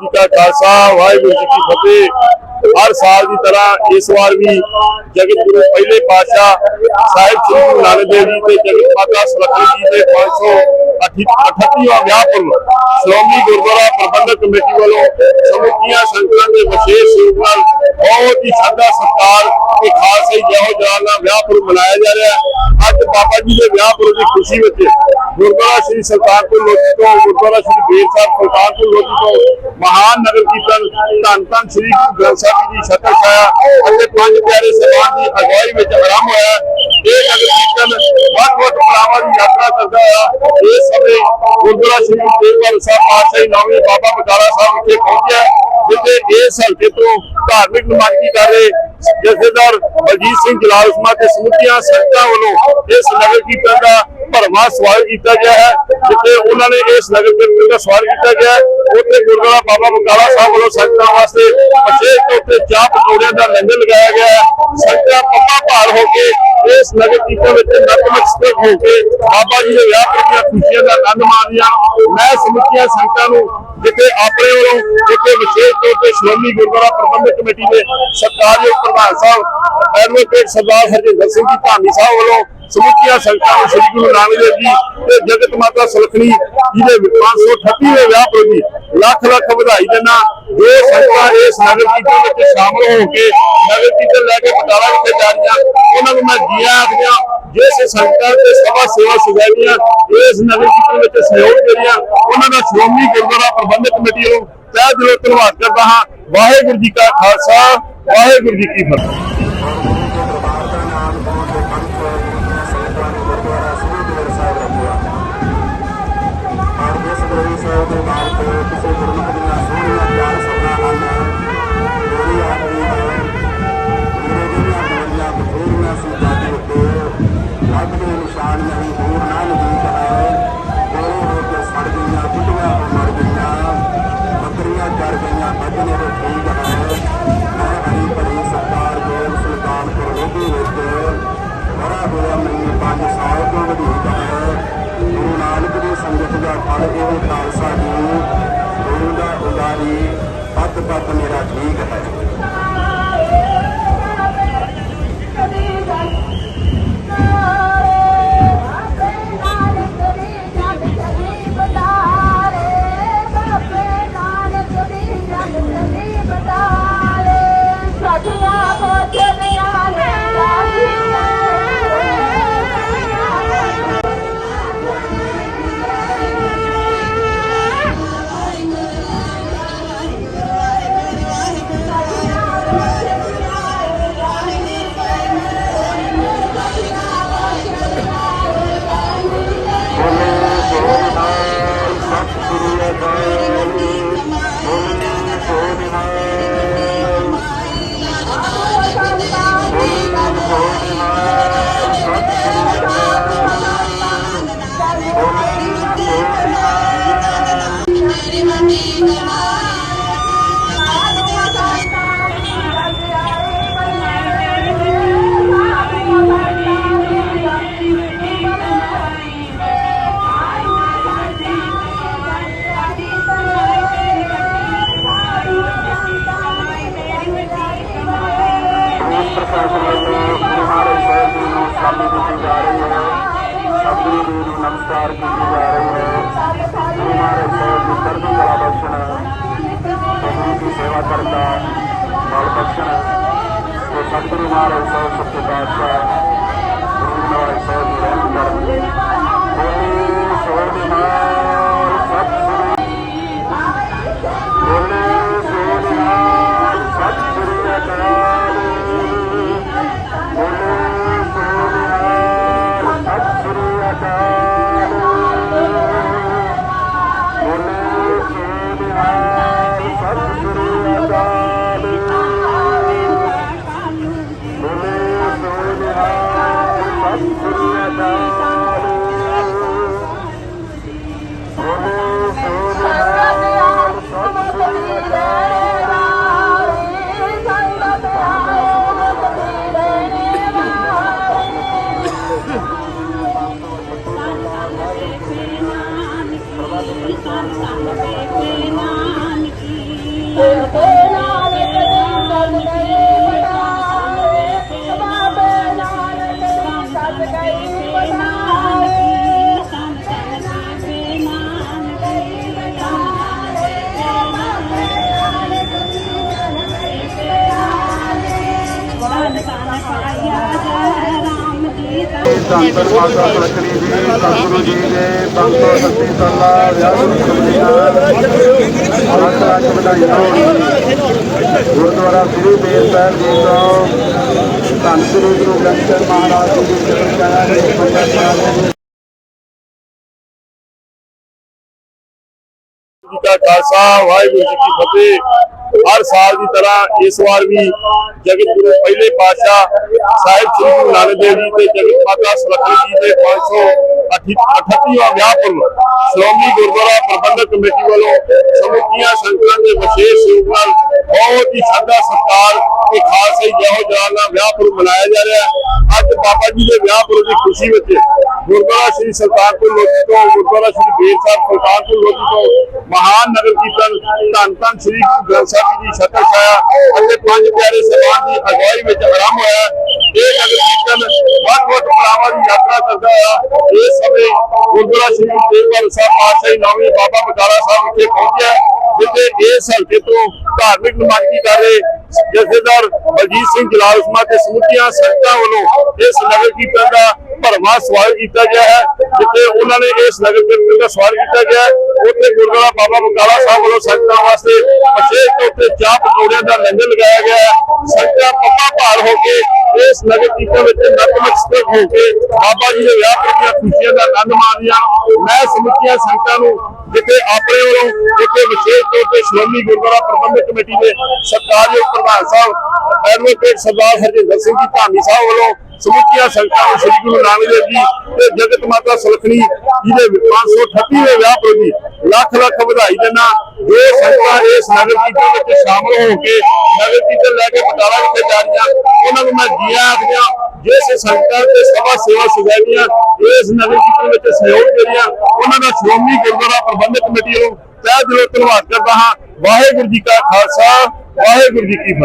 ਜੀ ਕਾ ਖਾਲਸਾ, ਵਾਹਿਗੁਰੂ ਜੀ ਕੀ ਫਤਿਹ। ਹਰ ਸਾਲ ਦੀ ਤਰ੍ਹਾਂ ਇਸ ਵਾਰ ਵੀ ਜਗਤ ਗੁਰੂ ਪਹਿਲੇ ਪਾਤਸ਼ਾਹ ਸਾਹਿਬ ਸ੍ਰੀ ਗੁਰੂ ਨਾਨਕ ਦੇਵ ਜੀ ਤੇ ਜਗਤ ਮਾਤਾ ਸੁਲੱਖਣੀ ਜੀ ਦੇ 538ਵਾਂ ਵਿਆਹ ਪੁਰਬ, ਸ਼੍ਰੋਮਣੀ ਗੁਰਦੁਆਰਾ ਪ੍ਰਬੰਧਕ ਕਮੇਟੀ ਵੱਲੋਂ ਸਮੁੱਚੀਆਂ ਸੰਗਤਾਂ ਦੇ ਵਿਸ਼ੇਸ਼ ਰੂਪ ਨਾਲ ਬਹੁਤ ਹੀ ਸ਼ਰਧਾ, ਸਤਿਕਾਰ ਤੇ ਖਾਲਸੇ ਜਿਹੋ ਜਲਾਲ ਨਾਲ ਵਿਆਹ ਪੁਰਬ ਮਨਾਇਆ ਜਾ ਰਿਹਾ ਹੈ। ਅੱਜ ਬਾਬਾ ਜੀ ਦੇ ਵਿਆਹ ਪੁਰਬ ਦੀ ਖੁਸ਼ੀ ਵਿੱਚ ਗੁਰਦੁਆਰਾ ਸ੍ਰੀ ਸੁਲਤਾਨਪੁਰ ਲੋਧੀ ਤੋਂ, ਗੁਰਦੁਆਰਾ ਸ੍ਰੀ ਬੇਰ ਸਾਹਿਬ ਸੁਲਤਾਨਪੁਰ ਲੋਧੀ ਤੋਂ ਮਹਾਨ ਨਗਰ ਕੀਰਤਨ ਧੰਨ ਧੰਨ ਸ੍ਰੀ ਗੁਰੂ ਗ੍ਰੰਥ ਸਾਹਿਬ ਜੀ ਦੀ ਛਤਰ ਛਾਇਆ ਅਤੇ ਪੰਜ ਪਿਆਰੇ ਸਹਿਬਾਨ ਦੀ ਅਗਵਾਈ ਵਿੱਚ ਆਰੰਭ ਹੋਇਆ। ਇਹ ਨਗਰ ਵੱਖ-ਵੱਖ ਪੜਾਵਾਂ ਦੀ ਯਾਤਰਾ ਕਰਦਾ ਆ। ਇਸ ਸਮੇਂ ਗੁਰਦੁਆਰਾ ਸ੍ਰੀ ਗੁਰੂ ਸਾਹਿਬ ਪਾਤਸ਼ਾਹੀ ਨੌਵੇਂ ਬਾਬਾ ਬਕਾਲਾ ਸਾਹਿਬ ਵਿਖੇ ਪਹੁੰਚਿਆ, ਜਿੱਥੇ ਇਸ ਹਲਕੇ ਤੋਂ ਧਾਰਮਿਕ ਨੁਮਾਇੰਦਗੀ ਕਰ ਰਹੇ ਜਥੇਦਾਰ ਬਲਜੀਤ ਸਿੰਘ ਜਲਾਲ ਉਸਮਾ ਤੇ ਸਮੁੱਚੀਆਂ ਸੰਗਤਾਂ ਵੱਲੋਂ ਇਸ ਨਗਰ ਕੀਰਤਨ ਦਾ ਭਰਵਾਂ ਸਵਾਗਤ ਕੀਤਾ ਗਿਆ ਹੈ, ਜਿੱਥੇ ਉਹਨਾਂ ਨੇ ਇਸ ਨਗਰ ਕੀਰਤਨ ਦਾ ਸਵਾਗਤ ਕੀਤਾ ਗਿਆ ਉੱਥੇ ਗੁਰਦੁਆਰਾ ਬਾਬਾ ਬਕਾਲਾ ਸਾਹਿਬ ਵੱਲੋਂ ਸੰਗਤਾਂ ਵਾਸਤੇ ਵਿਸ਼ੇਸ਼ ਤੌਰ ਤੇ ਚਾਹ ਪਕੌੜਿਆਂ ਦਾ ਲੰਗਰ ਲਗਾਇਆ ਗਿਆ ਹੈ। ਸੰਗਤਾਂ ਪੱਪਾ ਭਾਰ ਹੋ ਕੇ ਇਸ ਨਗਰ ਕੀਰਤਨ ਵਿੱਚ ਨਤਮਸਤਕ ਹੋ ਕੇ ਬਾਬਾ ਜੀ ਦੇ ਵਿਆਹ ਦੀਆਂ ਖੁਸ਼ੀਆਂ ਦਾ ਆਨੰਦ ਮਾਣਦੀਆਂ ਮੈਂ ਸਮੁੱਚੀਆਂ ਸੰਗਤਾਂ ਨੂੰ ਜਿੱਥੇ ਆਪਣੇ ਵੱਲੋਂ ਜਿੱਥੇ ਵਿਸ਼ੇਸ਼ ਤੌਰ ਤੇ ਸ਼੍ਰੋਮਣੀ ਗੁਰਦੁਆਰਾ ਪ੍ਰਬੰਧਕ ਕਮੇਟੀ ਦੇ ਸਰਕਾਰਯੋਗ ਪ੍ਰਧਾਨ ਸਾਹਿਬ ਐਡਵੋਕੇਟ ਸਰਦਾਰ ਹਰਜਿੰਦਰ ਸਿੰਘ ਜੀ ਧਾਮੀ ਸਾਹਿਬ ਵੱਲੋਂ ਸਮੁੱਚੀਆਂ ਸੰਗਤਾਂ ਨੂੰ ਸ੍ਰੀ ਗੁਰੂ ਨਾਨਕ ਦੇਵ ਜੀ ਜਗਤ ਮਾਤਾ ਸੁਲਖਣੀ ਜੀ 538ਵੇਂ ਵਿਆਹ ਪ੍ਰਤੀ ਲੱਖ ਲੱਖ ਵਧਾਈ ਦੇਣਾ ਜੋ ਸੰਗਤਾਂ ਇਸ ਨਗਰ ਕੀਰਤਨ ਵਿੱਚ ਸ਼ਾਮਲ ਹੋ ਕੇ ਨਗਰ ਕੀਰਤਨ ਲੈ ਕੇ ਬਟਾਲਾ ਵਿਖੇ ਜਾ ਰਹੀਆਂ, ਉਹਨਾਂ ਨੂੰ ਮੈਂ ਜੀਆਂ ਆਖਦਿਆਂ ਜਿਸ ਸੰਗਤਾਂ ਤੇ ਸਭਾ ਸੇਵਾ ਸੁਸਾਇਟੀਆਂ ਇਸ ਨਗਰ ਕੀਰਤਨ ਵਿੱਚ ਸਹਿਯੋਗ ਦੇ ਉਹਨਾਂ ਦਾ ਸ਼੍ਰੋਮਣੀ ਗੁਰਦੁਆਰਾ ਪ੍ਰਬੰਧਕ ਕਮੇਟੀ ਨੂੰ ਤਹਿ ਦਿਲੋਂ ਧੰਨਵਾਦ ਕਰਦਾ ਹਾਂ। ਵਾਹਿਗੁਰੂ ਜੀ ਕਾ ਖਾਲਸਾ, ਵਾਹਿਗੁਰੂ ਜੀ ਕੀ ਫਤਿਹ। ਸੰਗਤ ਦਾ ਫਲ ਖਾਲਸਾ ਜੀ ਗੁਰੂ ਦਾ ਉਦਾਰੀ ਪੱਤ ਪੱਤ ਮੇਰਾ ਠੀਕ ਹੈ। ਗੁਰੂ ਦੀ ਸੇਵਾ ਕਰਨ ਬਖਸ਼ਣ ਤੇ ਸਤਿਗੁਰੂ ਮਹਾਰਾਜ ਸਾਹਿਬ ਸੱਚੇ ਪਾਤਸ਼ਾਹ, ਗੁਰੂ ਮਹਾਰਾਜ ਸਾਹਿਬ ਨੂੰ ਰਹਿਮ ਕਰਨ ਬੋਲੇ ਸੋਹ ਨਿਹਾਲ ਨਾਨਕੀ ਧੰਨ ਮਾਤਾ ਸੁਲੱਖਣੀ ਜੀ, ਸਤਿਗੁਰੂ ਜੀ ਦੇ 538 ਸਾਲਾ ਵਿਆਹ ਲੱਖ ਲੱਖ ਵਧਾਈਆਂ ਗੁਰਦੁਆਰਾ ਸ੍ਰੀ ਬੇਰ ਸਾਹਿਬ ਜੀ ਤੋਂ ਧੰਨ ਸ੍ਰੀ ਗੁਰੂ ਗ੍ਰੰਥ ਸਾਹਿਬ ਮਹਾਰਾਜ ਜੀ ਦੀ ਸਿੱਖਿਆ ਹੈ ਪੰਡਤ ਸਾਹਿਬ ਜੀ ਖਾਲਸਾ, ਵਾਹਿਗੁਰੂ ਜੀ ਕੀ ਫਤਿਹ। ਹਰ ਸਾਲ ਦੀ ਤਰ੍ਹਾਂ ਇਸ ਵਾਰ ਵੀ ਜਗਤ ਗੁਰੂ ਪਹਿਲੇ ਪਾਤਸ਼ਾਹ ਸਾਹਿਬ ਸ੍ਰੀ ਗੁਰੂ ਨਾਨਕ ਦੇਵ ਜੀ ਤੇ ਜਗਤ ਮਾਤਾ ਸੁਲੱਖਣੀ ਜੀ ਦੇ 500 38ਵਾਂ ਵਿਆਹਪੁਰ ਸ਼੍ਰੋਮਣੀ ਗੁਰਦੁਆਰਾ ਪ੍ਰਬੰਧਕ ਕਮੇਟੀ ਵੱਲੋਂ ਸਮੁੱਚੀਆਂ ਸੰਗਤਾਂ ਦੇ ਵਿਸ਼ੇਸ਼ ਸਹਿਯੋਗ ਨਾਲ ਬਹੁਤ ਹੀ ਸਾਦਾ ਸਤਕਾਰ ਤੇ ਖਾਸ ਹੀ ਜਹੋ ਜਲਾਲ ਨਾਲ ਵਿਆਹਪੁਰ ਮਨਾਇਆ ਜਾ ਰਿਹਾ ਅੱਜ ਬਾਬਾ ਜੀ ਦੇ ਵਿਆਹਪੁਰ ਦੀ ਖੁਸ਼ੀ ਵਿੱਚ ਗੁਰਦੁਆਰਾ ਸ੍ਰੀ ਸਰਤਾਰਪੁਰ ਲੋਧੀ ਤੋਂ, ਗੁਰਦੁਆਰਾ ਸ੍ਰੀ ਬੇਰ ਸਾਹਿਬ ਸੁਲਤਾਨਪੁਰ ਲੋਧੀ ਤੋਂ ਮਹਾਨ ਨਗਰ ਕੀਰਤਨ ਧੰਨ ਧੰਨ ਸ੍ਰੀ ਗੁਰੂ ਗ੍ਰੰਥ ਸਾਹਿਬ ਜੀ ਦੀ ਛਤਰ ਛਾਇਆ ਅਤੇ ਪੰਜ ਪਿਆਰੇ ਸਾਹਿਬਾਨ ਦੀ ਅਗਵਾਈ ਵਿੱਚ ਆਰੰਭ ਹੋਇਆ ਇਹ ਨਗਰ ਕੀਰਤਨ ਵੱਖ ਵੱਖ ਪੜਾਵਾਂ ਦੀ ਯਾਤਰਾ ਕਰਦਾ ਹੋਇਆ। ਇਹ ਸਮੇਂ ਗੁਰਦੁਆਰਾ ਸ੍ਰੀ ਗੁਰੂ ਸਾਹਿਬ ਪਾਤਸ਼ਾਹੀ ਨੌਵੀਂ ਬਾਬਾ ਬਟਾਲਾ ਸਾਹਿਬ ਵਿਖੇ ਪਹੁੰਚਿਆ ਜਿੱਥੇ ਇਸ ਹਲਕੇ ਤੋਂ ਧਾਰਮਿਕ ਨੁਮਾਇੰਦਗੀ ਕਰ ਰਹੇ ਜਥੇਦਾਰ ਬਲਜੀਤ ਸਿੰਘ ਜਲਾਲ ਉਸਮਾ ਤੇ ਸਮੁੱਚੀਆਂ ਸੰਗਤਾਂ ਵੱਲੋਂ ਇਸ ਨਗਰ ਕੀਰਤਨ ਦਾ ਭਰਵਾਂ ਸਵਾਗਤ ਕੀਤਾ ਗਿਆ ਹੈ। ਜਿੱਥੇ ਉਹਨਾਂ ਨੇ ਇਸ ਨਗਰ ਕੀਰਤਨ ਦਾ ਸਵਾਗਤ ਕੀਤਾ ਗਿਆ ਉੱਥੇ ਗੁਰਦੁਆਰਾ ਬਾਬਾ ਬਕਾਲਾ ਸਾਹਿਬ ਵੱਲੋਂ ਸੰਗਤਾਂ ਵਾਸਤੇ ਵਿਸ਼ੇਸ਼ ਤੌਰ ਤੇ ਚਾਹ ਪਕੌੜਿਆਂ ਦਾ ਲੰਗਰ ਲਗਾਇਆ ਗਿਆ ਸੰਗਤਾਂ ਪੱਪਾ ਭਾਰ ਹੋ ਕੇ ਇਸ ਨਗਰ ਕੀਰਤਨ ਵਿੱਚ ਨਤਮਸਤਕ ਹੋ ਕੇ ਬਾਬਾ ਜੀ ਦੇ ਵਿਆਹ ਦੀਆਂ ਖੁਸ਼ੀਆਂ ਦਾ ਆਨੰਦ ਮਾਣਦੀਆਂ। ਮੈਂ ਸਮੁੱਚੀਆਂ ਸੰਗਤਾਂ ਨੂੰ ਜਿੱਥੇ ਆਪਣੇ ਵੱਲੋਂ ਜਿੱਥੇ ਵਿਸ਼ੇਸ਼ ਤੌਰ ਤੇ ਸ਼੍ਰੋਮਣੀ ਗੁਰਦੁਆਰਾ ਪ੍ਰਬੰਧਕ ਕਮੇਟੀ ਦੇ ਸਰਕਾਰੀ ਪ੍ਰਧਾਨ ਸਾਹਿਬ ਐਡਵੋਕੇਟ ਸਰਦਾਰ ਹਰਜਿੰਦਰ ਸਿੰਘ ਜੀ ਧਾਮੀ ਸਾਹਿਬ ਵੱਲੋਂ ਸਮੁੱਚੀਆਂ ਸੰਗਤਾਂ ਨੂੰ ਸ੍ਰੀ ਗੁਰੂ ਨਾਨਕ ਦੇਵ ਜੀ ਤੇ ਜਗਤ ਮਾਤਾ ਸੁਲੱਖਣੀ ਜੀ ਦੇ 538ਵੇਂ ਵਿਆਹ ਪ੍ਰਤੀ ਲੱਖ ਲੱਖ ਵਧਾਈ ਦੇਣਾ ਜੋ ਸੰਗਤਾਂ ਇਸ ਨਗਰ ਕੀਰਤਨ ਵਿੱਚ ਸ਼ਾਮਲ ਹੋ ਕੇ ਨਗਰ ਕੀਰਤਨ ਲੈ ਕੇ ਬਟਾਲਾ ਵਿਖੇ ਜਾ ਰਹੀਆਂ, ਉਹਨਾਂ ਨੂੰ ਮੈਂ ਜੀਆਂ ਆਖਦਿਆਂ ਜਿਸ ਸੰਗਤਾਂ ਤੇ ਸਭਾ ਸੇਵਾ ਸੁਸਾਇਟੀਆਂ ਇਸ ਨਗਰ ਕੀਰਤਨ ਵਿੱਚ ਸਹਿਯੋਗ ਦੇ ਰਹੀਆਂ ਉਹਨਾਂ ਦਾ ਸ਼੍ਰੋਮਣੀ ਗੁਰਦੁਆਰਾ ਪ੍ਰਬੰਧਕ ਕਮੇਟੀ ਨੂੰ ਤਹਿ ਦਿਲੋਂ ਧੰਨਵਾਦ ਕਰਦਾ ਹਾਂ। ਵਾਹਿਗੁਰੂ ਜੀ ਕਾ ਖਾਲਸਾ, ਵਾਹਿਗੁਰੂ ਜੀ ਕੀ ਫਤਿਹ।